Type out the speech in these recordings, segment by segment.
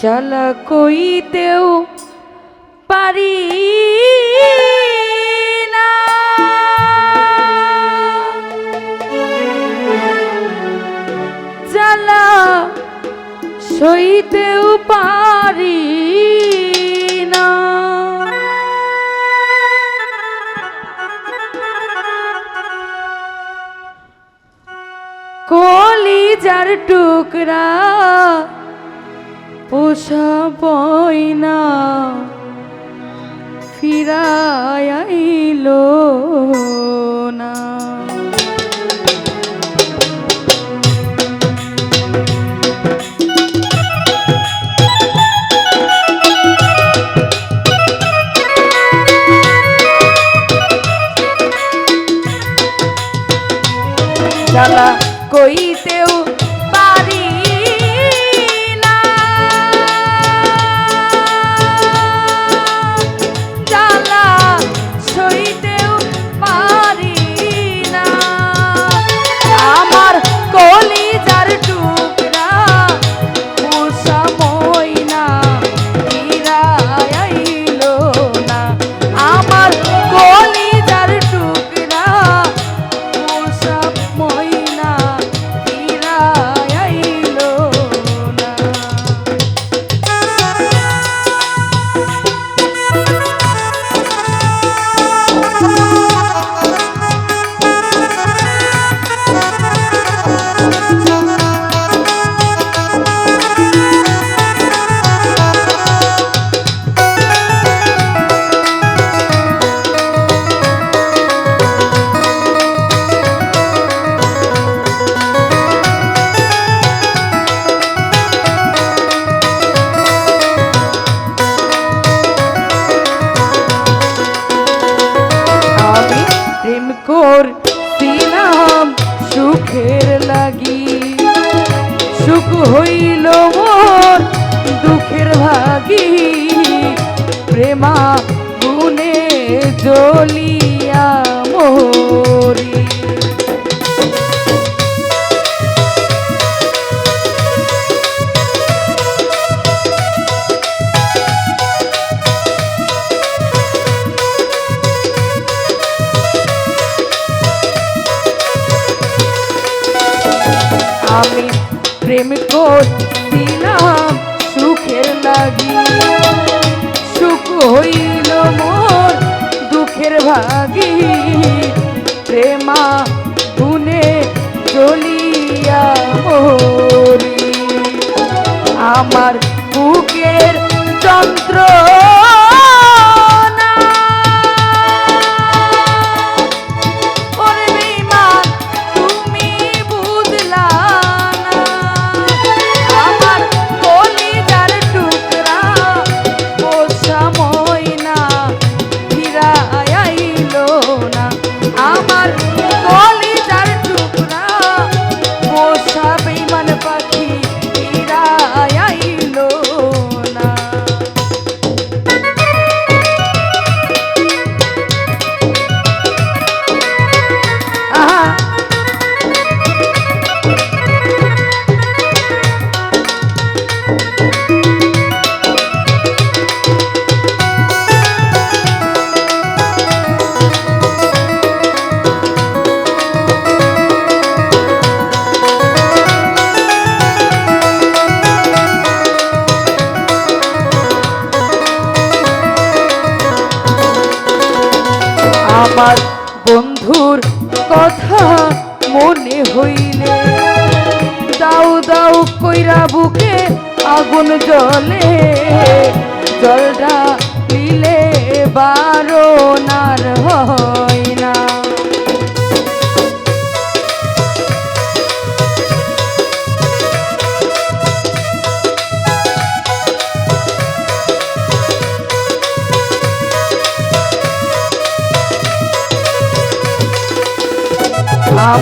জ্বালা কইতেও পারি না। জ্বালা সইতেও পারি না। কলিজার টুকরা পোষা বইনা ফিরাইল না। কইতেও করছিলাম সুখের লাগি। সুখ হইল মোর দুঃখের ভাগি। প্রেমা গুনে জ্বলিয়া আমি প্রেম করছিলাম, সুখের লাগি। সুখ হইল মোর দুঃখের ভাগি। প্রেমা গুনে চলিয়া মরি। আমার আমার বন্ধুর কথা মনে হইলে। দাও দাও কইরা বুকে আগুন জলে জলটা নিলে বারো নার হয়।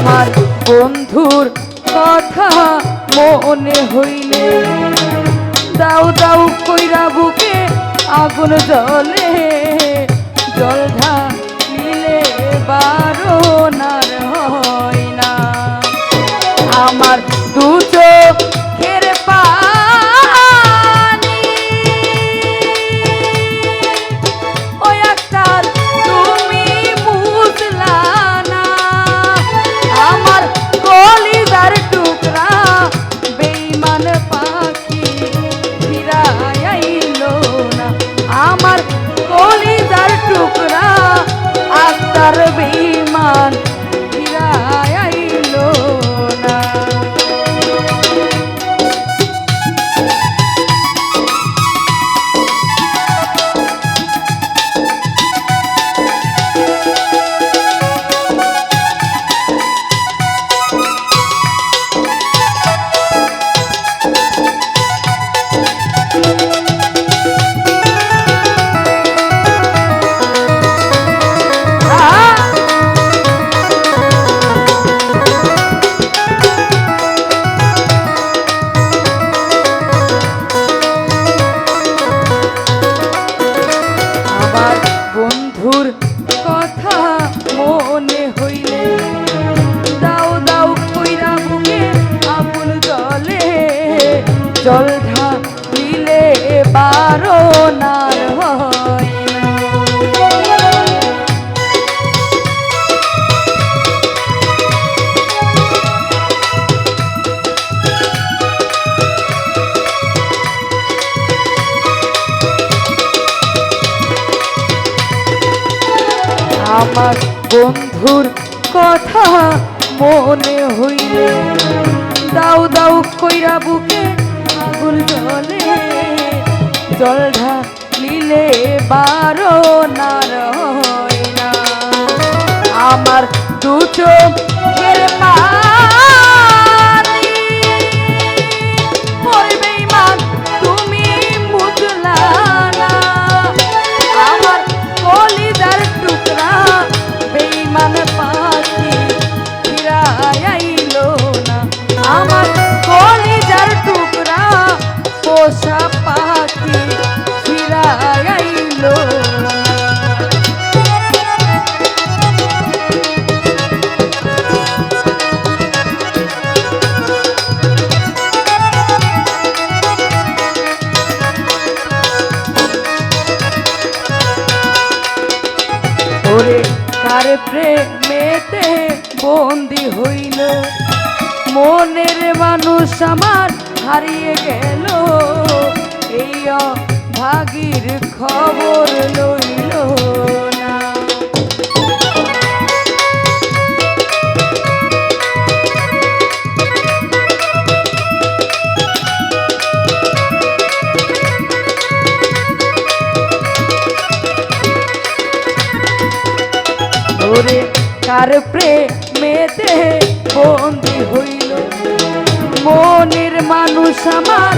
আমার বন্ধুর কথা মনে হইলে, দাও দাও কইরা বুকে আগুন জলে জল ঢালিলে বারো নার হয় না। আমার বারো নার না। আমার বন্ধুর কথা মনে হইলে দাও দাও কইরা বুকে আগুন জলে জল ঢালিলে বারো না। আমার দু চোখের প্রেমেতে বন্দি হইল। মনের মানুষ আমার হারিয়ে গেল। এই ভাগির খবর লইল। ওরে কার প্রেমেতে বন্দি হইল। মনের মানুষ আমার